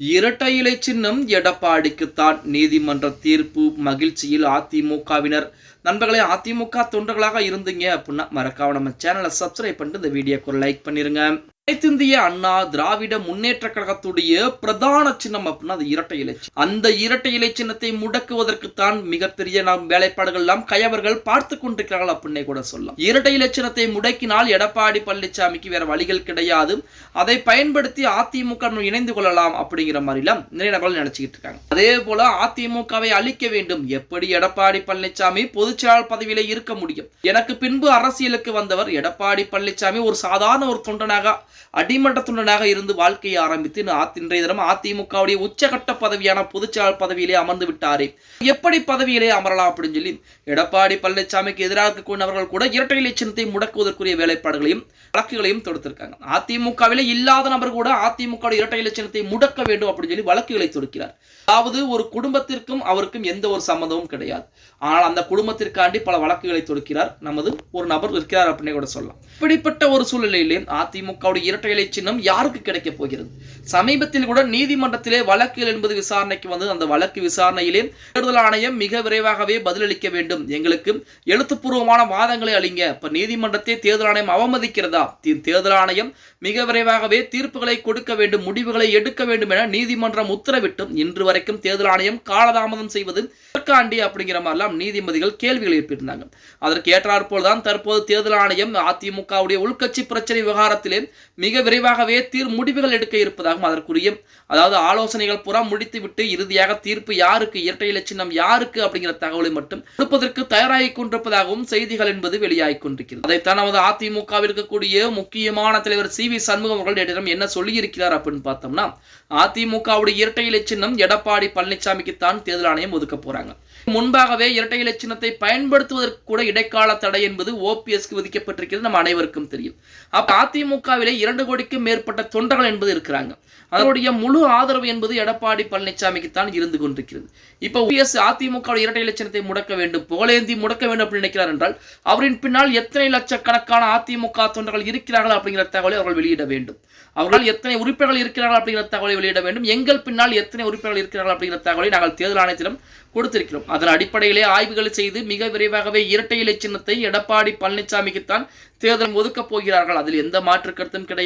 இரட்டை இலை சின்னம் எடப்பாடிக்குத்தான் நீதிமன்ற தீர்ப்பு மகிழ்ச்சியில் அதிமுகவினர். நண்பர்களே அதிமுக தொண்டர்களாக இருந்தீங்க அப்படின்னா மறக்காம நம்ம சேனலை சப்ஸ்கிரைப் பண்ணிட்டு இந்த வீடியோக்கு லைக் பண்ணிருங்க. அனைத்திந்திய அண்ணா திராவிட முன்னேற்ற கழகத்துடைய பிரதான சின்னம் அப்படின்னா அது இரட்டை இலை அந்த இரட்டை இலை சின்னத்தை முடக்குவதற்குத்தான் மிகப்பெரிய நாம் வேலைப்பாடுகள் எல்லாம் கயவர்கள் பார்த்து கொண்டிருக்கிறார்கள் அப்படின்னே கூட சொல்லலாம். இரட்டை இலை சின்னத்தை முடக்கினால் எடப்பாடி பழனிசாமிக்கு வேற வழிகள் கிடையாது. அதை பயன்படுத்தி அதிமுக இணைந்து கொள்ளலாம் அப்படிங்கிற மாதிரிலாம் நிறைய நபர்கள் நினைச்சுக்கிட்டு இருக்காங்க. அதே போல அதிமுகவை அழிக்க வேண்டும். எப்படி எடப்பாடி பழனிசாமி பொதுச்செயலாளர் பதவியில இருக்க முடியும்? எனக்கு பின்பு அரசியலுக்கு வந்தவர் எடப்பாடி பழனிசாமி ஒரு சாதாரண ஒரு தொண்டனாக அடிமட்ட இருந்து வாழ்க்கையை ஆரம்பித்து இன்றைய தினம் அதிமுகவுடைய உச்சகட்ட பதவியான பொதுச்செயலாளர் பதவியிலே அமர்ந்து விட்டாரே. எப்படி பதவியிலே அமரலாம் அப்படின்னு சொல்லி எடப்பாடி பழனிசாமிக்கு எதிராக இருக்கக்கூடியவர்கள் கூட இரட்டை இலை சின்னத்தை முடக்குவதற்குரிய வேலைப்பாடுகளையும் வழக்குகளையும் தொடுத்திருக்காங்க. அதிமுகவிலே இல்லாத நபர் கூட அதிமுக இரட்டை இலை சின்னத்தை முடக்க வேண்டும் அப்படின்னு சொல்லி வழக்குகளை தொடுக்கிறார். அதாவது ஒரு குடும்பத்திற்கும் அவருக்கும் எந்த ஒரு சம்மந்தமும் கிடையாது. ஆனால் அந்த குடும்பத்திற்காண்டி பல வழக்குகளை தொடுக்கிறார். நமது ஒரு நபர் இருக்கிறார் அப்படின்னு கூட சொல்லலாம். இப்படிப்பட்ட ஒரு சூழ்நிலையிலே அதிமுகவுடைய இரட்டை இலை சின்னம் யாருக்கு கிடைக்க போகிறது? சமீபத்தில் கூட நீதிமன்றத்திலே வழக்குகள் என்பது விசாரணைக்கு வந்தது. அந்த வழக்கு விசாரணையிலே தேர்தல் ஆணையம் மிக விரைவாகவே பதிலளிக்க வேண்டும். எங்களுக்கு எழுத்துப்பூர்வமான வாதங்களை அளிங்க. இப்ப நீதிமன்றத்தை தேர்தல் ஆணையம் அவமதிக்கிறதா? தேர்தல் ஆணையம் மிக விரைவாகவே தீர்ப்புகளை கொடுக்க வேண்டும் முடிவுகளை எடுக்க வேண்டும் என நீதிமன்றம் உத்தரவிட்டும். இன்று வரைக்கும் தேர்தல் ஆணையம் காலதாமதம் செய்வது இதற்காண்டி அப்படிங்கிற மாதிரிலாம் நீதிபதிகள் கேள்விகள் எழுப்பியிருந்தாங்க. அதற்கு ஏற்றாற்போல் தான் தற்போது தேர்தல் ஆணையம் அதிமுகவுடைய உள்கட்சி பிரச்சனை விவகாரத்திலே மிக விரைவாகவே தீர் முடிவுகள் எடுக்க இருப்பதாகவும் அதற்குரிய அதாவது ஆலோசனைகள் புறம் முடித்துவிட்டு இறுதியாக தீர்ப்பு யாருக்கு இரட்டை இலை யாருக்கு அப்படிங்கிற தகவலை மட்டும் கொடுப்பதற்கு தயாராகிக் கொண்டிருப்பதாகவும் செய்திகள் என்பது வெளியாகிக் கொண்டிருக்கிறது. அதைத்தான் நமது அதிமுகவில் இருக்கக்கூடிய முக்கியமான தலைவர் சி வி சண்முகம் அவர்கள் நேற்றிடம் என்ன சொல்லியிருக்கிறார் அப்படின்னு பார்த்தோம்னா அதிமுகவுடைய இரட்டை இலை எடப்பாடி பழனிசாமிக்கு தான் தேர்தல் ஆணையம் ஒதுக்க போறாங்க. முன்பாகவே இரட்டை இலச்சினத்தை பயன்படுத்துவதற்கு கூட இடைக்கால தடை என்பது ஓபிஎஸ்க்கு விதிக்கப்பட்டிருக்கிறது நம்ம அனைவருக்கும் தெரியும். அப்ப அதிமுகவிலே இரண்டு கோடிக்கும் மேற்பட்ட தொண்டர்கள் என்பது இருக்கிறாங்க. அதனுடைய முழு ஆதரவு என்பது எடப்பாடி பழனிசாமிக்கு தான் இருந்து கொண்டிருக்கிறது. இப்ப ஓபிஎஸ் அதிமுக இரட்டை இலட்சணத்தை முடக்க வேண்டும் புகழேந்தி முடக்க வேண்டும் அப்படின்னு நினைக்கிறார் என்றால் அவரின் பின்னால் எத்தனை லட்சக்கணக்கான அதிமுக தொண்டர்கள் இருக்கிறார்கள் அப்படிங்கிற தகவலை அவர்கள் வெளியிட வேண்டும். அவர்கள் எத்தனை உறுப்பினர்கள் இருக்கிறார்கள் அப்படிங்கிற தகவலை வெளியிட வேண்டும். எங்கள் பின்னால் எத்தனை உறுப்பினர்கள் இருக்கிறார்கள் அப்படிங்கிற தகவலை நாங்கள் தேர்தல் ஆணையத்திடம் கொடுத்திருக்கிறோம். அதன் அடிப்படையிலே ஆய்வுகள் செய்து மிக விரைவாகவே இரட்டை இலை சின்னத்தை எடப்பாடி பழனிசாமிக்குத்தான் தேர்தல் ஒதுக்கப் போகிறார்கள். அதில் எந்த மாற்று கருத்தும் கிடையாது.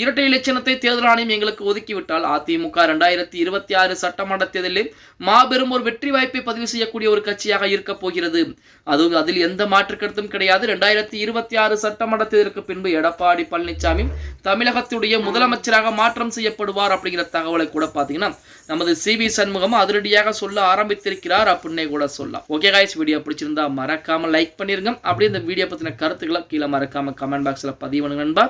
இரட்டை இலை தேர்தல் ஆணையம் எங்களுக்கு ஒதுக்கிவிட்டால் அதிமுக இரண்டாயிரத்தி இருபத்தி ஆறு சட்டமன்ற தேர்தலில் மாபெரும் ஒரு வெற்றி வாய்ப்பை பதிவு செய்யக்கூடிய ஒரு கட்சியாக இருக்க போகிறது. அதுவும் அதில் எந்த மாற்று கருத்தும் கிடையாது. இரண்டாயிரத்தி இருபத்தி ஆறு சட்டமன்ற தேர்தலுக்கு பின்பு எடப்பாடி பழனிசாமி தமிழகத்துடைய முதலமைச்சராக மாற்றம் செய்யப்படுவார் அப்படிங்கிற தகவலை கூட பார்த்தீங்கன்னா நமது சி வி சண்முகம் அதிரடியாக சொல்ல ஆரம்பித்திருக்கிறார் அப்படின்னே கூட சொல்லலாம். ஓகே காய்ஸ் வீடியோ பிடிச்சிருந்தா மறக்காம லைக் பண்ணிருங்க. அப்படியே இந்த வீடியோ பத்தின கருத்துக்களை கீழே மறக்காம கமெண்ட் பாக்ஸ்ல பதிவு பண்ணுங்க நண்பா.